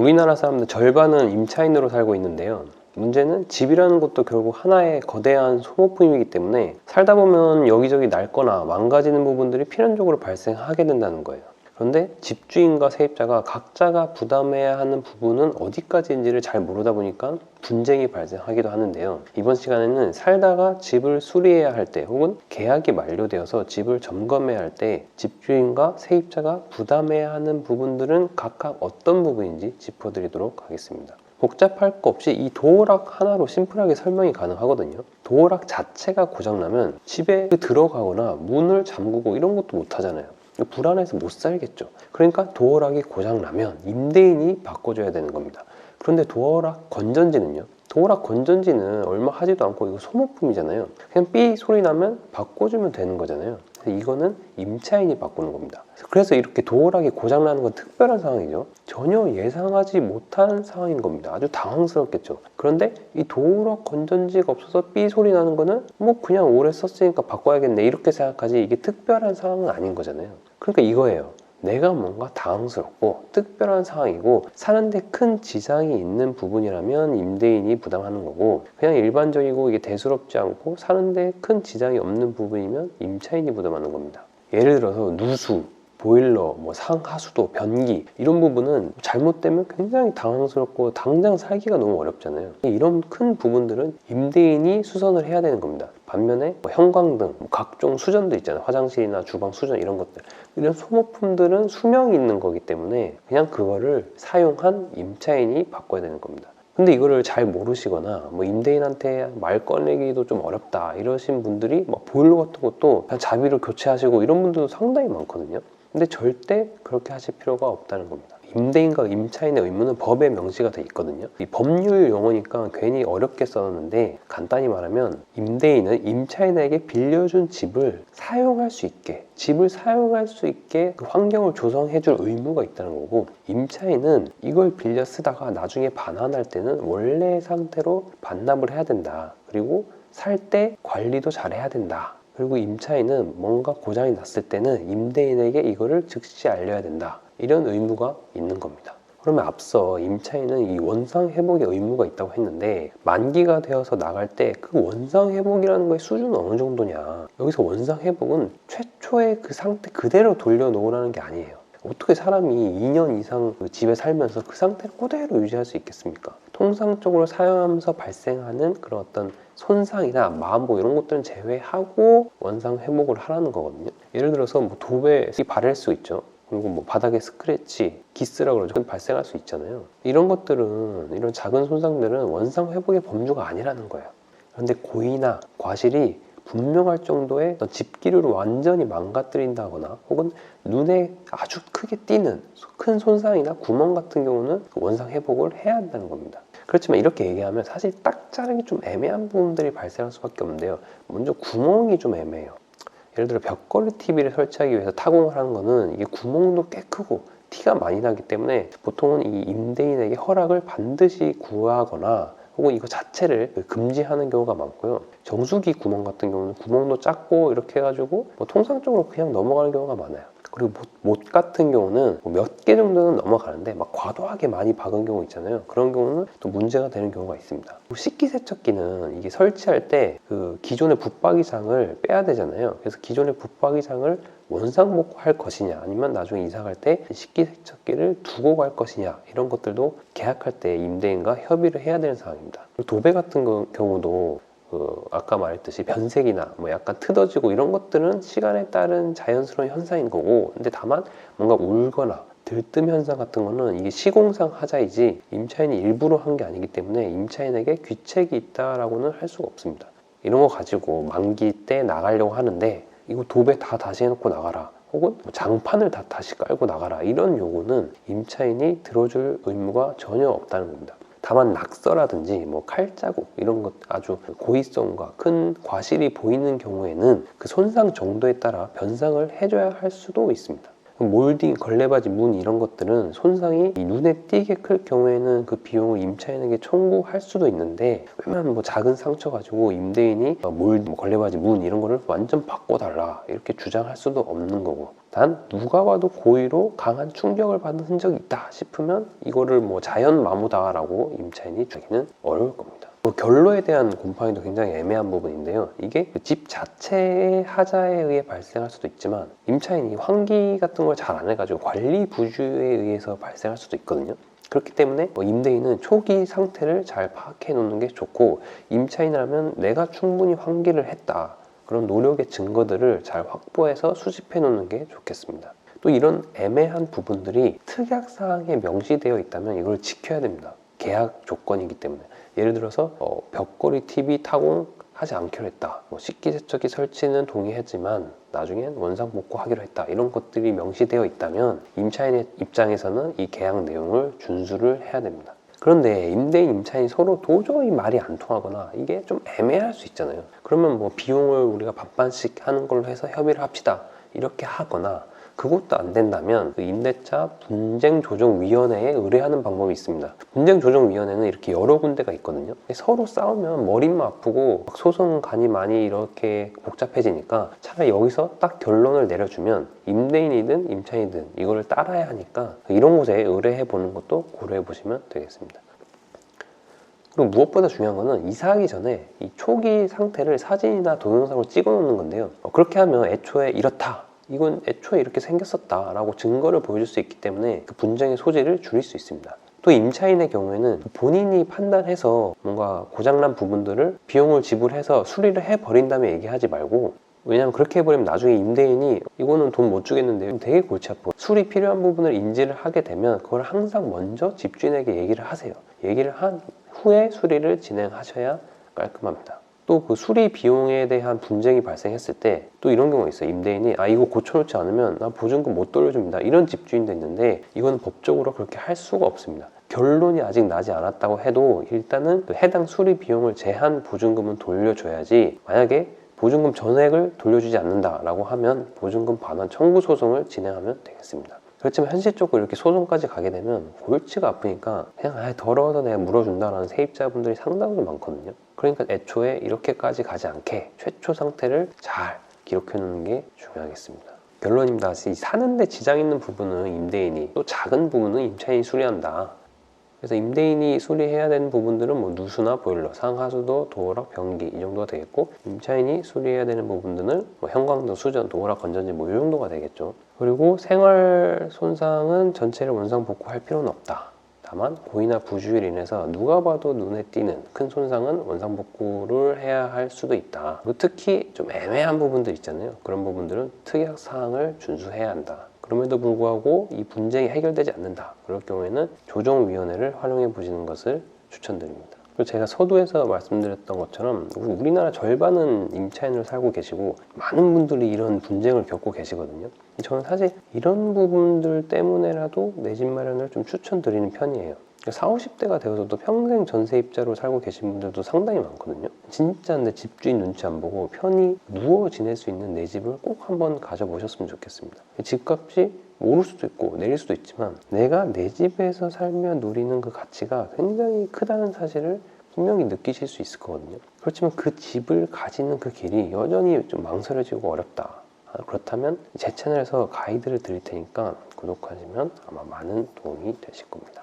우리나라 사람들 절반은 임차인으로 살고 있는데요. 문제는 집이라는 것도 결국 하나의 거대한 소모품이기 때문에 살다 보면 여기저기 낡거나 망가지는 부분들이 필연적으로 발생하게 된다는 거예요. 그런데 집주인과 세입자가 각자가 부담해야 하는 부분은 어디까지인지를 잘 모르다 보니까 분쟁이 발생하기도 하는데요. 이번 시간에는 살다가 집을 수리해야 할 때 혹은 계약이 만료되어서 집을 점검해야 할 때 집주인과 세입자가 부담해야 하는 부분들은 각각 어떤 부분인지 짚어드리도록 하겠습니다. 복잡할 거 없이 이 도어락 하나로 심플하게 설명이 가능하거든요. 도어락 자체가 고장나면 집에 들어가거나 문을 잠그고 이런 것도 못 하잖아요. 불안해서 못 살겠죠. 그러니까 도어락이 고장나면 임대인이 바꿔줘야 되는 겁니다. 그런데 도어락 건전지는요? 도어락 건전지는 얼마 하지도 않고 이거 소모품이잖아요. 그냥 삐 소리 나면 바꿔주면 되는 거잖아요. 이거는 임차인이 바꾸는 겁니다. 그래서 이렇게 도어락이 고장나는 건 특별한 상황이죠. 전혀 예상하지 못한 상황인 겁니다. 아주 당황스럽겠죠. 그런데 이 도어락 건전지가 없어서 삐 소리 나는 거는 뭐 그냥 오래 썼으니까 바꿔야겠네 이렇게 생각하지 이게 특별한 상황은 아닌 거잖아요. 그러니까 이거예요. 내가 뭔가 당황스럽고 특별한 상황이고 사는데 큰 지장이 있는 부분이라면 임대인이 부담하는 거고 그냥 일반적이고 이게 대수롭지 않고 사는데 큰 지장이 없는 부분이면 임차인이 부담하는 겁니다. 예를 들어서 누수, 보일러, 뭐 상하수도, 변기 이런 부분은 잘못되면 굉장히 당황스럽고 당장 살기가 너무 어렵잖아요. 이런 큰 부분들은 임대인이 수선을 해야 되는 겁니다. 반면에 뭐 형광등, 뭐 각종 수전도 있잖아요. 화장실이나 주방 수전 이런 것들. 이런 소모품들은 수명이 있는 거기 때문에 그냥 그거를 사용한 임차인이 바꿔야 되는 겁니다. 근데 이거를 잘 모르시거나 뭐 임대인한테 말 꺼내기도 좀 어렵다 이러신 분들이 뭐 보일러 같은 것도 그냥 자비로 교체하시고 이런 분들도 상당히 많거든요. 근데 절대 그렇게 하실 필요가 없다는 겁니다. 임대인과 임차인의 의무는 법에 명시가 돼 있거든요. 이 법률 용어니까 괜히 어렵게 써놨는데 간단히 말하면 임대인은 임차인에게 빌려준 집을 사용할 수 있게 집을 사용할 수 있게 그 환경을 조성해 줄 의무가 있다는 거고 임차인은 이걸 빌려 쓰다가 나중에 반환할 때는 원래 상태로 반납을 해야 된다. 그리고 살 때 관리도 잘해야 된다. 그리고 임차인은 뭔가 고장이 났을 때는 임대인에게 이거를 즉시 알려야 된다. 이런 의무가 있는 겁니다. 그러면 앞서 임차인은 이 원상 회복의 의무가 있다고 했는데 만기가 되어서 나갈 때 그 원상 회복이라는 거의 수준은 어느 정도냐? 여기서 원상 회복은 최초의 그 상태 그대로 돌려놓으라는 게 아니에요. 어떻게 사람이 2년 이상 그 집에 살면서 그 상태를 그대로 유지할 수 있겠습니까? 통상적으로 사용하면서 발생하는 그런 어떤 손상이나 마음고 이런 것들은 제외하고 원상 회복을 하라는 거거든요. 예를 들어서 뭐 도배이 바를 수 있죠. 그리고 뭐 바닥에 스크래치, 기스라고 그러죠. 발생할 수 있잖아요. 이런 것들은 이런 작은 손상들은 원상 회복의 범주가 아니라는 거예요. 그런데 고의나 과실이 분명할 정도의 집기류를 완전히 망가뜨린다거나 혹은 눈에 아주 크게 띄는 큰 손상이나 구멍 같은 경우는 원상 회복을 해야 한다는 겁니다. 그렇지만 이렇게 얘기하면 사실 딱 자르기 좀 애매한 부분들이 발생할 수밖에 없는데요. 먼저 구멍이 좀 애매해요. 예를 들어 벽걸이 TV를 설치하기 위해서 타공을 하는 거는 이게 구멍도 꽤 크고 티가 많이 나기 때문에 보통은 이 임대인에게 허락을 반드시 구하거나 혹은 이거 자체를 금지하는 경우가 많고요. 정수기 구멍 같은 경우는 구멍도 작고 이렇게 해가지고 뭐 통상적으로 그냥 넘어가는 경우가 많아요. 그리고 못, 못 같은 경우는 뭐 몇개 정도는 넘어가는데 막 과도하게 많이 박은 경우 있잖아요. 그런 경우는 또 문제가 되는 경우가 있습니다. 식기세척기는 이게 설치할 때 그 기존의 붙박이장을 빼야 되잖아요. 그래서 기존의 붙박이장을 원상복구 할 것이냐 아니면 나중에 이사 갈 때 식기세척기를 두고 갈 것이냐 이런 것들도 계약할 때 임대인과 협의를 해야 되는 상황입니다. 도배 같은 경우도 그 아까 말했듯이 변색이나 뭐 약간 트어지고 이런 것들은 시간에 따른 자연스러운 현상인 거고 근데 다만 뭔가 울거나 들뜸 현상 같은 거는 이게 시공상 하자이지 임차인이 일부러 한 게 아니기 때문에 임차인에게 귀책이 있다라고는 할 수가 없습니다. 이런 거 가지고 만기 때 나가려고 하는데 이거 도배 다 다시 해놓고 나가라. 혹은 뭐 장판을 다 다시 깔고 나가라. 이런 요구는 임차인이 들어줄 의무가 전혀 없다는 겁니다. 다만 낙서라든지 뭐 칼자국 이런 것 아주 고의성과 큰 과실이 보이는 경우에는 그 손상 정도에 따라 변상을 해줘야 할 수도 있습니다. 몰딩, 걸레바지, 문 이런 것들은 손상이 이 눈에 띄게 클 경우에는 그 비용을 임차인에게 청구할 수도 있는데 왜냐면 뭐 작은 상처 가지고 임대인이 어, 몰, 뭐 걸레바지, 문 이런 거를 완전 바꿔달라 이렇게 주장할 수도 없는 거고 단 누가 봐도 고의로 강한 충격을 받은 흔적이 있다 싶으면 이거를 뭐 자연 마모다라고 임차인이 주기는 어려울 겁니다. 뭐 결로에 대한 곰팡이도 굉장히 애매한 부분인데요. 이게 그집 자체의 하자에 의해 발생할 수도 있지만 임차인이 환기 같은 걸 잘 안 해가지고 관리 부주에 의해서 발생할 수도 있거든요. 그렇기 때문에 뭐 임대인은 초기 상태를 잘 파악해 놓는 게 좋고 임차인이라면 내가 충분히 환기를 했다. 그런 노력의 증거들을 잘 확보해서 수집해 놓는 게 좋겠습니다. 또 이런 애매한 부분들이 특약 사항에 명시되어 있다면 이걸 지켜야 됩니다. 계약 조건이기 때문에 예를 들어서 어, 벽걸이 TV 타공 하지 않기로 했다. 뭐 식기세척기 설치는 동의했지만 나중엔 원상 복구하기로 했다. 이런 것들이 명시되어 있다면 임차인의 입장에서는 이 계약 내용을 준수를 해야 됩니다. 그런데 임대인, 임차인 서로 도저히 말이 안 통하거나 이게 좀 애매할 수 있잖아요. 그러면 뭐 비용을 우리가 반반씩 하는 걸로 해서 협의를 합시다. 이렇게 하거나 그것도 안 된다면 그 임대차 분쟁조정위원회에 의뢰하는 방법이 있습니다. 분쟁조정위원회는 이렇게 여러 군데가 있거든요. 서로 싸우면 머리만 아프고 막 소송 간이 많이 이렇게 복잡해지니까 차라리 여기서 딱 결론을 내려주면 임대인이든 임차인이든 이거를 따라야 하니까 이런 곳에 의뢰해 보는 것도 고려해 보시면 되겠습니다. 그리고 무엇보다 중요한 거는 이사하기 전에 이 초기 상태를 사진이나 동영상으로 찍어 놓는 건데요. 어, 그렇게 하면 애초에 이렇다. 이건 애초에 이렇게 생겼었다라고 증거를 보여줄 수 있기 때문에 그 분쟁의 소지를 줄일 수 있습니다. 또 임차인의 경우에는 본인이 판단해서 뭔가 고장난 부분들을 비용을 지불해서 수리를 해버린 다음에 얘기하지 말고 왜냐면 그렇게 해버리면 나중에 임대인이 이거는 돈 못 주겠는데 되게 골치 아파. 수리 필요한 부분을 인지를 하게 되면 그걸 항상 먼저 집주인에게 얘기를 하세요. 얘기를 한 후에 수리를 진행하셔야 깔끔합니다 또 그 수리 비용에 대한 분쟁이 발생했을 때 또 이런 경우가 있어요. 임대인이 아 이거 고쳐놓지 않으면 나 보증금 못 돌려줍니다. 이런 집주인도 있는데 이건 법적으로 그렇게 할 수가 없습니다. 결론이 아직 나지 않았다고 해도 일단은 그 해당 수리 비용을 제한 보증금은 돌려줘야지 만약에 보증금 전액을 돌려주지 않는다라고 하면 보증금 반환 청구 소송을 진행하면 되겠습니다. 그렇지만 현실적으로 이렇게 소송까지 가게 되면 골치가 아프니까 그냥 아 더러워서 내가 물어준다라는 세입자분들이 상당히 많거든요. 그러니까 애초에 이렇게까지 가지 않게 최초 상태를 잘 기록해 놓는 게 중요하겠습니다. 결론입니다. 이 사는데 지장 있는 부분은 임대인이 또 작은 부분은 임차인이 수리한다. 그래서 임대인이 수리해야 되는 부분들은 뭐 누수나 보일러, 상하수도, 도어락, 변기 이 정도가 되겠고 임차인이 수리해야 되는 부분들은 뭐 형광등, 수전, 도어락, 건전지 뭐 이 정도가 되겠죠. 그리고 생활 손상은 전체를 원상 복구할 필요는 없다. 다만 고의나 부주의로 인해서 누가 봐도 눈에 띄는 큰 손상은 원상 복구를 해야 할 수도 있다. 특히 좀 애매한 부분들 있잖아요. 그런 부분들은 특약 사항을 준수해야 한다. 그럼에도 불구하고 이 분쟁이 해결되지 않는다. 그럴 경우에는 조정위원회를 활용해 보시는 것을 추천드립니다. 제가 서두에서 말씀드렸던 것처럼 우리- 우리나라 절반은 임차인으로 살고 계시고 많은 분들이 이런 분쟁을 겪고 계시거든요. 저는 사실 이런 부분들 때문에라도 내 집 마련을 좀 추천드리는 편이에요. 40, 50대가 되어서도 평생 전세입자로 살고 계신 분들도 상당히 많거든요. 진짜 내 집주인 눈치 안 보고 편히 누워 지낼 수 있는 내 집을 꼭 한번 가져보셨으면 좋겠습니다. 집값이 오를 수도 있고 내릴 수도 있지만 내가 내 집에서 살며 누리는 그 가치가 굉장히 크다는 사실을 분명히 느끼실 수 있을 거거든요. 그렇지만 그 집을 가지는 그 길이 여전히 좀 망설여지고 어렵다. 아, 그렇다면 제 채널에서 가이드를 드릴 테니까 구독하시면 아마 많은 도움이 되실 겁니다.